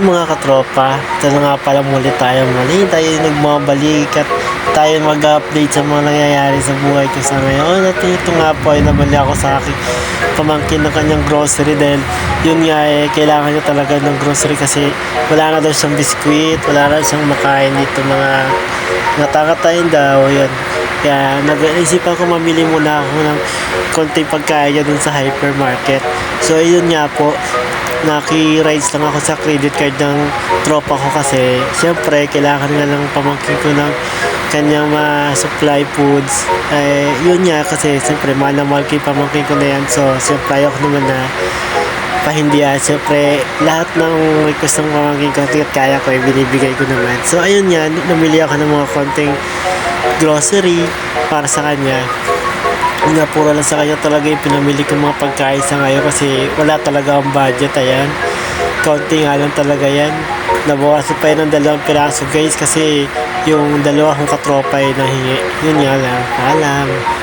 mga katropa, ito na nga pala muli tayo muli. Tayo nagmabalik at tayo mag-update sa mga nangyayari sa buhay ko sa ngayon. At ito nga po ay nabali ako sa aking pamangkin ng kanyang grocery dahil yun nga eh, kailangan niya talaga ng grocery kasi wala na daw siyang biskwit, wala na siyang makain dito mga natakatayin daw. Yun. Kaya nag-isipan ko mamili muna ako ng konting pagkain niya dun sa hypermarket. So yun nga po, naki-rides lang ako sa credit card ng tropa ko kasi syempre kailangan nga ng pamangkin ko ng kanyang mga supply foods. Eh, yun nga kasi syempre mahal na mahal pamangkin ko na yan. So syempre ayoko naman na pahindihan. Syempre lahat ng request ng pamangkin ko tigat kaya ko ay binibigay ko naman. So ayun nga, namili ako ng mga konting grocery para sa kanya nga puro lang sa kanya talaga yung pinamili kong mga pagkain sa ngayon kasi wala talaga ang budget ayan. Kaunti nga lang talaga yan. Nabawasan pa yun ng dalawang piraso guys kasi yung dalawa kong katropa ay nahingi. Yun nga lang. Paalam